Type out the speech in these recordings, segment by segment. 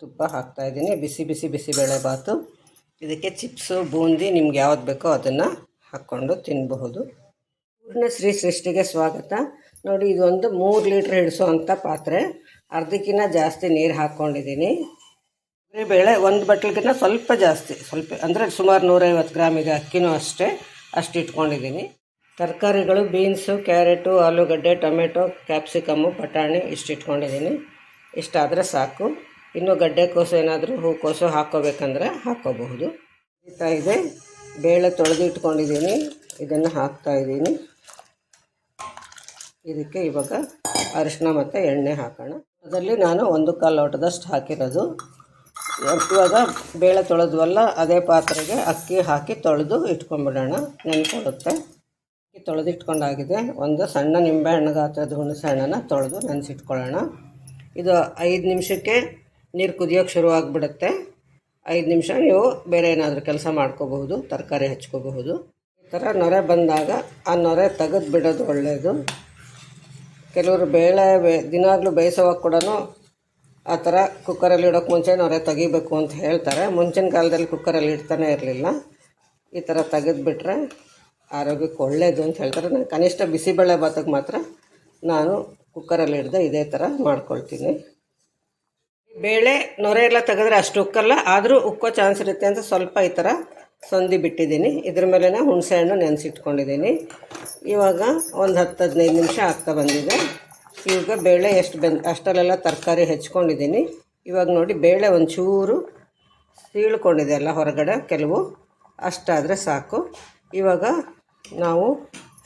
ತುಪ್ಪ ಹಾಕ್ತಾಯಿದ್ದೀನಿ ಬಿಸಿ ಬಿಸಿ ಬಿಸಿಬೇಳೆ ಬಾತು. ಇದಕ್ಕೆ ಚಿಪ್ಸು, ಬೂಂದಿ ನಿಮ್ಗೆ ಯಾವ್ದು ಬೇಕೋ ಅದನ್ನು ಹಾಕ್ಕೊಂಡು ತಿನ್ನಬಹುದು ಪೂರ್ಣ ಶ್ರೀ ಸೃಷ್ಟಿಗೆ ಸ್ವಾಗತ. ನೋಡಿ ಇದೊಂದು ಮೂರು ಲೀಟ್ರ್ ಹಿಡಿಸುವಂಥ ಪಾತ್ರೆ. ಅರ್ಧಕ್ಕಿಂತ ಜಾಸ್ತಿ ನೀರು ಹಾಕ್ಕೊಂಡಿದ್ದೀನಿ. ಬೇಳೆ ಒಂದು ಬಟ್ಲಿಗಿಂತ ಸ್ವಲ್ಪ ಜಾಸ್ತಿ. ಸ್ವಲ್ಪ ಅಂದರೆ ಸುಮಾರು ನೂರೈವತ್ತು ಗ್ರಾಮಿಗೆ ಅಕ್ಕಿನೂ ಅಷ್ಟೇ. ಅಷ್ಟು ಇಟ್ಕೊಂಡಿದ್ದೀನಿ. ತರಕಾರಿಗಳು, ಬೀನ್ಸು, ಕ್ಯಾರೆಟು, ಆಲೂಗಡ್ಡೆ, ಟೊಮೆಟೊ, ಕ್ಯಾಪ್ಸಿಕಮ್ಮು, ಬಟಾಣಿ ಇಷ್ಟು ಇಟ್ಕೊಂಡಿದ್ದೀನಿ. ಇಷ್ಟಾದರೆ ಸಾಕು. ಇನ್ನು ಗಡ್ಡೆಕೋಸು ಏನಾದರೂ ಹೂಕೋಸು ಹಾಕ್ಕೋಬೇಕಂದ್ರೆ ಹಾಕ್ಕೋಬಹುದು. ಇದೆ. ಬೇಳೆ ತೊಳೆದು ಇಟ್ಕೊಂಡಿದ್ದೀನಿ. ಇದನ್ನು ಹಾಕ್ತಾಯಿದ್ದೀನಿ ಇದಕ್ಕೆ ಇವಾಗ ಅರಿಶಿನ ಮತ್ತು ಎಣ್ಣೆ ಹಾಕೋಣ. ಅದರಲ್ಲಿ ನಾನು ಒಂದು ಕಾಲು ಲೋಟದಷ್ಟು ಹಾಕಿರೋದು. ಇವಾಗ ಬೇಳೆ ತೊಳೆದ್ವಲ್ಲ, ಅದೇ ಪಾತ್ರೆಗೆ ಅಕ್ಕಿ ಹಾಕಿ ತೊಳೆದು ಇಟ್ಕೊಂಡ್ಬಿಡೋಣ. ನೆನ್ಕೊಳ್ಳುತ್ತೆ ಅಕ್ಕಿ ತೊಳೆದು ಇಟ್ಕೊಂಡಾಗಿದೆ. ಒಂದು ಸಣ್ಣ ನಿಂಬೆ ಹಣ್ಣು ಗಾತ್ರದ ಹುಣಸೆ ಹಣ್ಣನ್ನು ತೊಳೆದು ನೆನೆಸಿಟ್ಕೊಳ್ಳೋಣ. ಇದು ಐದು ನಿಮಿಷಕ್ಕೆ ನೀರು ಕುದಿಯೋಕ್ಕೆ ಶುರುವಾಗ್ಬಿಡುತ್ತೆ ಐದು ನಿಮಿಷ ನೀವು ಬೇರೆ ಏನಾದರೂ ಕೆಲಸ ಮಾಡ್ಕೋಬಹುದು, ತರಕಾರಿ ಹಚ್ಕೋಬಹುದು. ಈ ಥರ ನೊರೆ ಬಂದಾಗ ಆ ನೊರೆ ತೆಗೆದು ಬಿಡೋದು ಒಳ್ಳೆಯದು ಕೆಲವರು ಬೇಳೆ ಬೇ, ದಿನಾಗಲೂ ಬೇಯಿಸೋವಾಗ ಕೂಡ ಆ ಥರ ಕುಕ್ಕರಲ್ಲಿ ಇಡೋಕ್ಕೆ ಮುಂಚೆ ನೊರೆ ತೆಗಿಬೇಕು ಅಂತ ಹೇಳ್ತಾರೆ. ಮುಂಚಿನ ಕಾಲದಲ್ಲಿ ಕುಕ್ಕರಲ್ಲಿ ಇಡ್ತಾನೆ ಇರಲಿಲ್ಲ. ಈ ಥರ ತೆಗೆದುಬಿಟ್ರೆ ಆರೋಗ್ಯಕ್ಕೆ ಒಳ್ಳೆಯದು ಅಂತ ಹೇಳ್ತಾರೆ. ನಾನು ಕನಿಷ್ಠ ಬಿಸಿಬೇಳೆ ಬಾತಕ್ಕೆ ಮಾತ್ರ ನಾನು ಕುಕ್ಕರಲ್ಲಿ ಹಿಡ್ದೆ ಇದೇ ಥರ ಮಾಡ್ಕೊಳ್ತೀನಿ. ಬೇಳೆ ನೊರೆ ಎಲ್ಲ ತೆಗೆದ್ರೆ ಅಷ್ಟು ಉಕ್ಕಲ್ಲ, ಆದರೂ ಉಕ್ಕೋ ಚಾನ್ಸ್ ಇರುತ್ತೆ ಅಂತ ಸ್ವಲ್ಪ ಈ ಥರ ಸಂದಿ ಬಿಟ್ಟಿದ್ದೀನಿ. ಇದ್ರ ಮೇಲೆ ಹುಣಸೆ ಹಣ್ಣು ನೆನೆಸಿಟ್ಕೊಂಡಿದ್ದೀನಿ. ಇವಾಗ ಒಂದು ಹತ್ತು ಹದಿನೈದು ನಿಮಿಷ ಆಗ್ತಾ ಬಂದಿದೆ. ಇವಾಗ ಬೇಳೆ ಎಷ್ಟು ಬೆಂದ್ ಅಷ್ಟರಲ್ಲೆಲ್ಲ ತರಕಾರಿ ಹೆಚ್ಕೊಂಡಿದ್ದೀನಿ. ಇವಾಗ ನೋಡಿ ಬೇಳೆ ಒಂಚೂರು ಸೀಳ್ಕೊಂಡಿದೆ ಅಲ್ಲ ಹೊರಗಡೆ ಕೆಲವು, ಅಷ್ಟಾದರೆ ಸಾಕು. ಇವಾಗ ನಾವು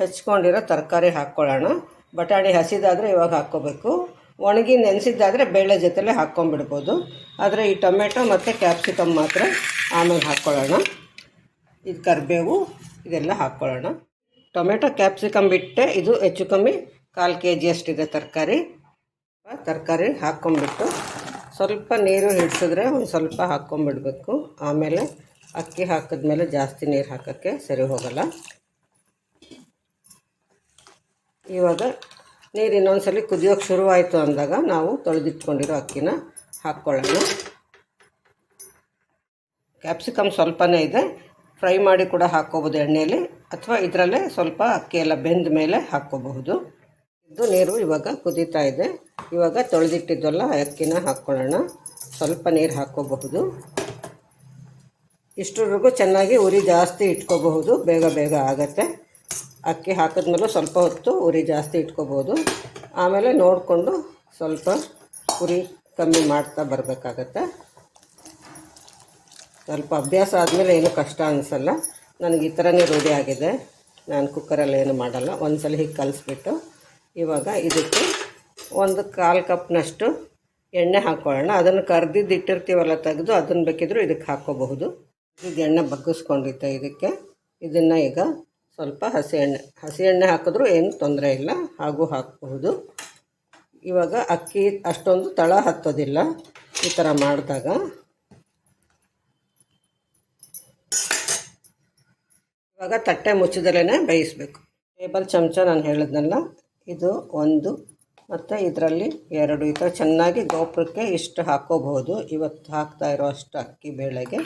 ಹೆಚ್ಕೊಂಡಿರೋ ತರಕಾರಿ ಹಾಕ್ಕೊಳ್ಳೋಣ. ಬಟಾಣಿ ಹಸಿದಾದರೆ ಇವಾಗ ಹಾಕ್ಕೋಬೇಕು. ಒಣಗಿ ನೆನೆಸಿದ್ದಾದರೆ ಬೇಳೆ ಜೊತೆಲೇ ಹಾಕ್ಕೊಂಬಿಡ್ಬೋದು ಆದರೆ ಈ ಟೊಮೆಟೊ ಮತ್ತು ಕ್ಯಾಪ್ಸಿಕಮ್ ಮಾತ್ರ ಆಮೇಲೆ ಹಾಕ್ಕೊಳ್ಳೋಣ ಇದು ಕರಿಬೇವು, ಇದೆಲ್ಲ ಹಾಕ್ಕೊಳ್ಳೋಣ ಟೊಮೆಟೊ ಕ್ಯಾಪ್ಸಿಕಮ್ ಬಿಟ್ಟೆ ಇದು ಹೆಚ್ಚು ಕಮ್ಮಿ ಕಾಲು ಕೆ ಜಿಯಷ್ಟಿದೆ ತರಕಾರಿ. ತರಕಾರಿ ಹಾಕ್ಕೊಂಬಿಟ್ಟು ಸ್ವಲ್ಪ ನೀರು ಹಿಡಿಸಿದ್ರೆ ಒಂದು ಸ್ವಲ್ಪ ಹಾಕ್ಕೊಂಬಿಡ್ಬೇಕು ಆಮೇಲೆ ಅಕ್ಕಿ ಹಾಕಿದ್ಮೇಲೆ ಜಾಸ್ತಿ ನೀರು ಹಾಕೋಕ್ಕೆ ಸರಿ ಹೋಗಲ್ಲ. ಇವಾಗ ನೀರು ಇನ್ನೊಂದ್ಸಲ ಕುದಿಯೋಕ್ಕೆ ಶುರುವಾಯಿತು ಅಂದಾಗ ನಾವು ತೊಳೆದಿಟ್ಕೊಂಡಿರೋ ಅಕ್ಕಿನ ಹಾಕ್ಕೊಳ್ಳೋಣ ಕ್ಯಾಪ್ಸಿಕಮ್ ಸ್ವಲ್ಪನೇ ಇದೆ. ಫ್ರೈ ಮಾಡಿ ಕೂಡ ಹಾಕ್ಕೋಬೋದು ಎಣ್ಣೆಯಲ್ಲಿ ಅಥವಾ ಇದರಲ್ಲೇ ಸ್ವಲ್ಪ ಅಕ್ಕಿ ಬೆಂದ ಮೇಲೆ ಹಾಕ್ಕೋಬಹುದು. ಇದು ನೀರು ಇವಾಗ ಕುದೀತಾ ಇದೆ. ಇವಾಗ ತೊಳೆದಿಟ್ಟಿದ್ದಲ್ಲ ಅಕ್ಕಿನ ಹಾಕ್ಕೊಳ್ಳೋಣ ಸ್ವಲ್ಪ ನೀರು ಹಾಕ್ಕೋಬಹುದು. ಇಷ್ಟರವರೆಗೂ ಚೆನ್ನಾಗಿ ಉರಿ ಜಾಸ್ತಿ ಇಟ್ಕೋಬಹುದು. ಬೇಗ ಬೇಗ ಆಗತ್ತೆ. ಅಕ್ಕಿ ಹಾಕಿದ್ಮೇಲೆ ಸ್ವಲ್ಪ ಹೊತ್ತು ಉರಿ ಜಾಸ್ತಿ ಇಟ್ಕೋಬೋದು. ಆಮೇಲೆ ನೋಡಿಕೊಂಡು ಸ್ವಲ್ಪ ಉರಿ ಕಮ್ಮಿ ಮಾಡ್ತಾ ಬರಬೇಕಾಗತ್ತೆ. ಸ್ವಲ್ಪ ಅಭ್ಯಾಸ ಆದಮೇಲೆ ಏನು ಕಷ್ಟ ಅನಿಸಲ್ಲ. ನನಗೆ ಈ ಥರನೇ ರೂಢಿ ಆಗಿದೆ. ನಾನು ಕುಕ್ಕರಲ್ಲಿ ಏನು ಮಾಡಲ್ಲ. ಒಂದು ಸಲ ಹೀಗೆ ಕಲಿಸ್ಬಿಟ್ಟು ಇವಾಗ ಇದಕ್ಕೆ ಒಂದು ಕಾಲು ಕಪ್ನಷ್ಟು ಎಣ್ಣೆ ಹಾಕ್ಕೊಳ್ಳೋಣ ಅದನ್ನು ಕರ್ದಿದ್ದು ಇಟ್ಟಿರ್ತೀವಲ್ಲ ತೆಗೆದು ಅದನ್ನು ಬೇಕಿದ್ರೂ ಇದಕ್ಕೆ ಹಾಕ್ಕೋಬಹುದು. ಈಗ ಎಣ್ಣೆ ಬಗ್ಗಿಸ್ಕೊಂಡಿದ್ದೆ ಇದಕ್ಕೆ. ಇದನ್ನು ಈಗ ಸ್ವಲ್ಪ ಹಸಿ ಎಣ್ಣೆ ಹಸಿ ಎಣ್ಣೆ ಹಾಕಿದ್ರೂ ಏನು ತೊಂದರೆ ಇಲ್ಲ, ಹಾಗೂ ಹಾಕಬಹುದು. ಇವಾಗ ಅಕ್ಕಿ ಅಷ್ಟೊಂದು ತಳ ಹತ್ತೋದಿಲ್ಲ, ಈ ಥರ ಮಾಡಿದಾಗ. ಇವಾಗ ತಟ್ಟೆ ಮುಚ್ಚಿದಲೇ ಬೇಯಿಸ್ಬೇಕು. ಟೇಬಲ್ ಚಮಚ ನಾನು ಹೇಳಿದ್ನಲ್ಲ, ಇದು ಒಂದು, ಮತ್ತು ಇದರಲ್ಲಿ ಎರಡು. ಈ ಥರ ಚೆನ್ನಾಗಿ ಗೋಪುರಕ್ಕೆ ಇಷ್ಟು ಹಾಕ್ಕೋಬಹುದು ಇವತ್ತು ಹಾಕ್ತಾ ಇರೋ ಅಷ್ಟು ಅಕ್ಕಿ ಬೇಳೆಗೆ.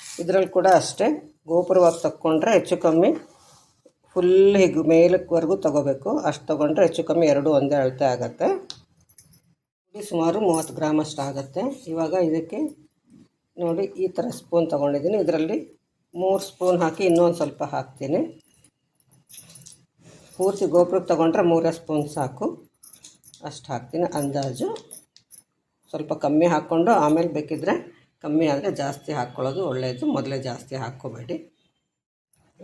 ಇದರಲ್ಲಿ ಕೂಡ ಅಷ್ಟೇ. ಗೋಪುರವಾಗಿ ತಕ್ಕೊಂಡ್ರೆ ಹೆಚ್ಚು ಕಮ್ಮಿ ಫುಲ್ ಹೀಗೆ ಮೇಲಕ್ವರೆಗೂ ತೊಗೋಬೇಕು. ಅಷ್ಟು ತೊಗೊಂಡ್ರೆ ಹೆಚ್ಚು ಕಮ್ಮಿ ಎರಡು ಒಂದೇ ಅಳತೆ ಆಗುತ್ತೆ. ಇದು ಸುಮಾರು ಮೂವತ್ತು ಗ್ರಾಮ್ ಅಷ್ಟು ಆಗುತ್ತೆ. ಇವಾಗ ಇದಕ್ಕೆ ನೋಡಿ ಈ ಥರ ಸ್ಪೂನ್ ತೊಗೊಂಡಿದ್ದೀನಿ. ಇದರಲ್ಲಿ ಮೂರು ಸ್ಪೂನ್ ಹಾಕಿ ಇನ್ನೊಂದು ಸ್ವಲ್ಪ ಹಾಕ್ತೀನಿ. ಪೂರ್ತಿ ಗೋಪುರಕ್ಕೆ ತೊಗೊಂಡ್ರೆ ಮೂರೇ ಸ್ಪೂನ್ ಸಾಕು. ಅಷ್ಟು ಹಾಕ್ತೀನಿ ಅಂದಾಜು. ಸ್ವಲ್ಪ ಕಮ್ಮಿ ಹಾಕ್ಕೊಂಡು ಆಮೇಲೆ ಬೇಕಿದ್ದರೆ ಕಮ್ಮಿ ಆದರೆ ಜಾಸ್ತಿ ಹಾಕ್ಕೊಳ್ಳೋದು ಒಳ್ಳೆಯದು ಮೊದಲೇ ಜಾಸ್ತಿ ಹಾಕ್ಕೋಬೇಡಿ.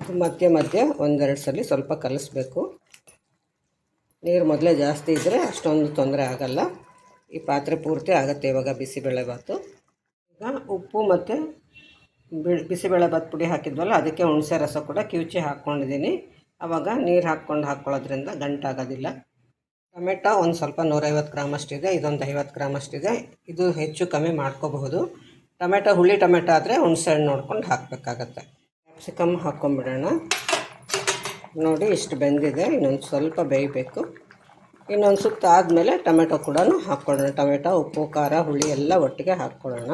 ಇದು ಮಧ್ಯೆ ಮಧ್ಯೆ ಒಂದೆರಡು ಸಲ ಸ್ವಲ್ಪ ಕಲಿಸ್ಬೇಕು. ನೀರು ಮೊದಲೇ ಜಾಸ್ತಿ ಇದ್ದರೆ ಅಷ್ಟೊಂದು ತೊಂದರೆ ಆಗಲ್ಲ. ಈ ಪಾತ್ರೆ ಪೂರ್ತಿ ಆಗುತ್ತೆ ಇವಾಗ ಬಿಸಿಬೇಳೆಭಾತು ಈಗ ಉಪ್ಪು ಮತ್ತು ಬಿ ಬಿಸಿಬೇಳೆಭಾತ್ ಪುಡಿ ಹಾಕಿದ್ವಲ್ಲ, ಅದಕ್ಕೆ ಹುಣಸೆ ರಸ ಕೂಡ ಕಿವುಚಿ ಹಾಕ್ಕೊಂಡಿದ್ದೀನಿ. ಆವಾಗ ನೀರು ಹಾಕ್ಕೊಂಡು ಹಾಕ್ಕೊಳ್ಳೋದ್ರಿಂದ ಗಂಟಾಗೋದಿಲ್ಲ ಟೊಮೆಟೊ ಒಂದು ಸ್ವಲ್ಪ ನೂರೈವತ್ತು ಗ್ರಾಮಷ್ಟಿದೆ ಇದೊಂದು ಐವತ್ತು ಗ್ರಾಮಷ್ಟಿದೆ ಇದು ಹೆಚ್ಚು ಕಮ್ಮಿ ಮಾಡ್ಕೋಬಹುದು. ಟೊಮೆಟೊ, ಹುಳಿ ಟೊಮೆಟೊ ಆದರೆ ಹುಣಸೆ ಹಣ್ಣು ನೋಡ್ಕೊಂಡು ಹಾಕಬೇಕಾಗತ್ತೆ. ಕ್ಯಾಪ್ಸಿಕಮ್ ಹಾಕ್ಕೊಂಬಿಡೋಣ ನೋಡಿ ಇಷ್ಟು ಬೆಂದಿದೆ, ಇನ್ನೊಂದು ಸ್ವಲ್ಪ ಬೇಯಬೇಕು. ಇನ್ನೊಂದು ಸುತ್ತ ಆದಮೇಲೆ ಟೊಮೆಟೊ ಕೂಡ ಹಾಕ್ಕೊಳ್ಳೋಣ. ಟೊಮೆಟೊ, ಉಪ್ಪು, ಖಾರ, ಹುಳಿ ಎಲ್ಲ ಒಟ್ಟಿಗೆ ಹಾಕ್ಕೊಳ್ಳೋಣ.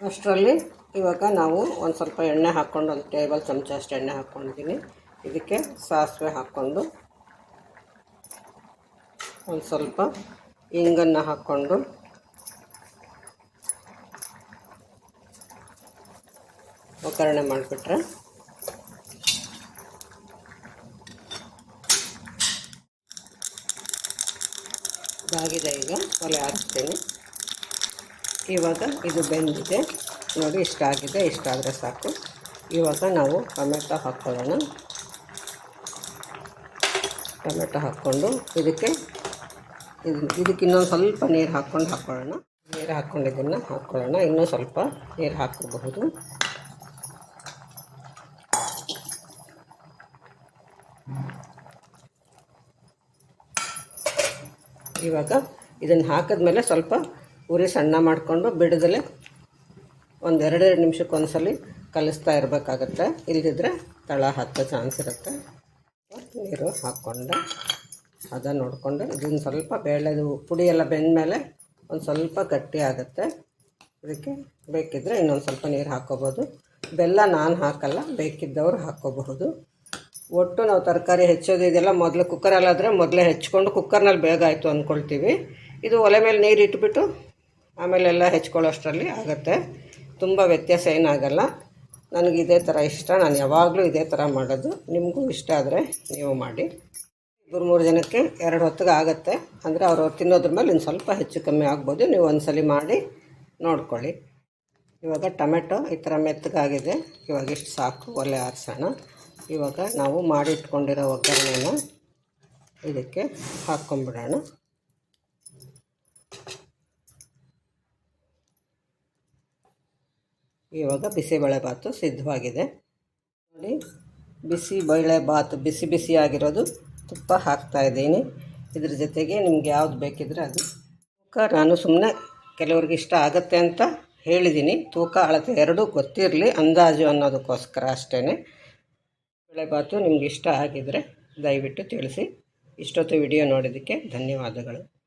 ಅಷ್ಟರಲ್ಲಿ ಇವಾಗ ನಾವು ಒಂದು ಸ್ವಲ್ಪ ಎಣ್ಣೆ ಹಾಕ್ಕೊಂಡು, ಒಂದು ಟೇಬಲ್ ಚಮಚ ಅಷ್ಟು ಎಣ್ಣೆ ಹಾಕ್ಕೊಂಡಿದ್ದೀನಿ ಇದಕ್ಕೆ ಸಾಸಿವೆ ಹಾಕ್ಕೊಂಡು, ಒಂದು ಸ್ವಲ್ಪ ಇಂಗನ್ನು ಹಾಕ್ಕೊಂಡು ಒಗ್ಗರಣೆ ಮಾಡಿಬಿಟ್ರೆ. ಇದಾಗಿದೆ ಈಗ, ಒಲೆ ಹಾಕ್ತೀನಿ. ಇವಾಗ ಇದು ಬೆಂದಿದೆ. ನೋಡಿ, ಇಷ್ಟ ಆಗಿದೆ, ಇಷ್ಟ ಆದರೆ ಸಾಕು. ಇವಾಗ ನಾವು ಟೊಮೆಟೊ ಹಾಕ್ಕೊಳ್ಳೋಣ ಟೊಮೆಟೊ ಹಾಕ್ಕೊಂಡು ಇದಕ್ಕೆ, ಇದು, ಇದಕ್ಕೆ ಇನ್ನೊಂದು ಸ್ವಲ್ಪ ನೀರು ಹಾಕ್ಕೊಂಡು ಹಾಕ್ಕೊಳ್ಳೋಣ ನೀರು ಹಾಕ್ಕೊಂಡಿದ್ದನ್ನು ಹಾಕ್ಕೊಳ್ಳೋಣ ಇನ್ನೂ ಸ್ವಲ್ಪ ನೀರು ಹಾಕೋಬಹುದು. ಇವಾಗ ಇದನ್ನು ಹಾಕಿದ್ಮೇಲೆ ಸ್ವಲ್ಪ ಉರಿ ಸಣ್ಣ ಮಾಡಿಕೊಂಡು ಬಿಡದಲ್ಲೇ ಒಂದು ಎರಡೆರಡು ನಿಮಿಷಕ್ಕೆ ಒಂದ್ಸಲಿ ಕಲಿಸ್ತಾ ಇರಬೇಕಾಗತ್ತೆ. ಇಲ್ಲದಿದ್ದರೆ ತಳ ಹತ್ತೋ ಚಾನ್ಸ್ ಇರುತ್ತೆ. ನೀರು ಹಾಕ್ಕೊಂಡು ಅದನ್ನು ನೋಡಿಕೊಂಡು ಇದನ್ನು ಸ್ವಲ್ಪ ಬೇಳೆದು ಪುಡಿ ಎಲ್ಲ ಬೆಂದಮೇಲೆ ಒಂದು ಸ್ವಲ್ಪ ಗಟ್ಟಿ ಆಗುತ್ತೆ. ಅದಕ್ಕೆ ಬೇಕಿದ್ದರೆ ಇನ್ನೊಂದು ಸ್ವಲ್ಪ ನೀರು ಹಾಕ್ಕೋಬೋದು ಬೆಲ್ಲ ನಾನು ಹಾಕಲ್ಲ, ಬೇಕಿದ್ದವರು ಹಾಕ್ಕೋಬಹುದು ಒಟ್ಟು ನಾವು ತರಕಾರಿ ಹೆಚ್ಚೋದು ಇದೆಲ್ಲ ಮೊದಲು ಕುಕ್ಕರಲ್ಲಾದರೆ ಮೊದಲೇ ಹೆಚ್ಕೊಂಡು ಕುಕ್ಕರ್ನಲ್ಲಿ ಬೇಗ ಆಯಿತು ಅಂದ್ಕೊಳ್ತೀವಿ ಇದು ಒಲೆ ಮೇಲೆ ನೀರು ಇಟ್ಬಿಟ್ಟು ಆಮೇಲೆಲ್ಲ ಹೆಚ್ಕೊಳ್ಳೋ ಅಷ್ಟರಲ್ಲಿ ಆಗುತ್ತೆ. ತುಂಬ ವ್ಯತ್ಯಾಸ ಏನಾಗಲ್ಲ. ನನಗೆ ಇದೇ ಥರ ಇಷ್ಟ. ನಾನು ಯಾವಾಗಲೂ ಇದೇ ಥರ ಮಾಡೋದು. ನಿಮಗೂ ಇಷ್ಟ ಆದರೆ ನೀವು ಮಾಡಿ. ಇಬ್ಬರು ಮೂರು ಜನಕ್ಕೆ ಎರಡು ಹೊತ್ತಿಗೆ ಆಗುತ್ತೆ. ಅಂದರೆ ಅವರು ತಿನ್ನೋದ್ರ ಮೇಲೆ ಇನ್ನು ಸ್ವಲ್ಪ ಹೆಚ್ಚು ಕಮ್ಮಿ ಆಗ್ಬೋದು. ನೀವು ಒಂದ್ಸಲಿ ಮಾಡಿ ನೋಡ್ಕೊಳ್ಳಿ. ಇವಾಗ ಟೊಮೆಟೊ ಈ ಥರ ಮೆತ್ತಗಾಗಿದೆ. ಇವಾಗ ಇಷ್ಟು ಸಾಕು. ಒಲೆ ಆರಿಸೋಣ. ಇವಾಗ ನಾವು ಮಾಡಿಟ್ಕೊಂಡಿರೋ ಒಗ್ಗರಣೆನ ಇದಕ್ಕೆ ಹಾಕ್ಕೊಂಬಿಡೋಣ. ಇವಾಗ ಬಿಸಿಬೇಳೆ ಬಾತು ಸಿದ್ಧವಾಗಿದೆ. ನೋಡಿ, ಬಿಸಿ ಬೇಳೆ ಬಾತು ಬಿಸಿ ಬಿಸಿ ಆಗಿರೋದು ತುಪ್ಪ ಹಾಕ್ತಾ ಇದ್ದೀನಿ. ಇದ್ರ ಜೊತೆಗೆ ನಿಮ್ಗೆ ಯಾವ್ದು ಬೇಕಿದ್ರೆ ಅದು. ತೂಕ ನಾನು ಸುಮ್ಮನೆ ಕೆಲವ್ರಿಗೆ ಇಷ್ಟ ಆಗುತ್ತೆ ಅಂತ ಹೇಳಿದ್ದೀನಿ. ತೂಕ ಅಳತೆ ಎರಡೂ ಗೊತ್ತಿರಲಿ, ಅಂದಾಜು ಅನ್ನೋದಕ್ಕೋಸ್ಕರ ಅಷ್ಟೇ ಬೇಳೆಬಾತು ನಿಮ್ಗೆ ಇಷ್ಟ ಆಗಿದರೆ ದಯವಿಟ್ಟು ತಿಳಿಸಿ. ಇಷ್ಟೊತ್ತು ವಿಡಿಯೋ ನೋಡಿದ್ದಕ್ಕೆ ಧನ್ಯವಾದಗಳು.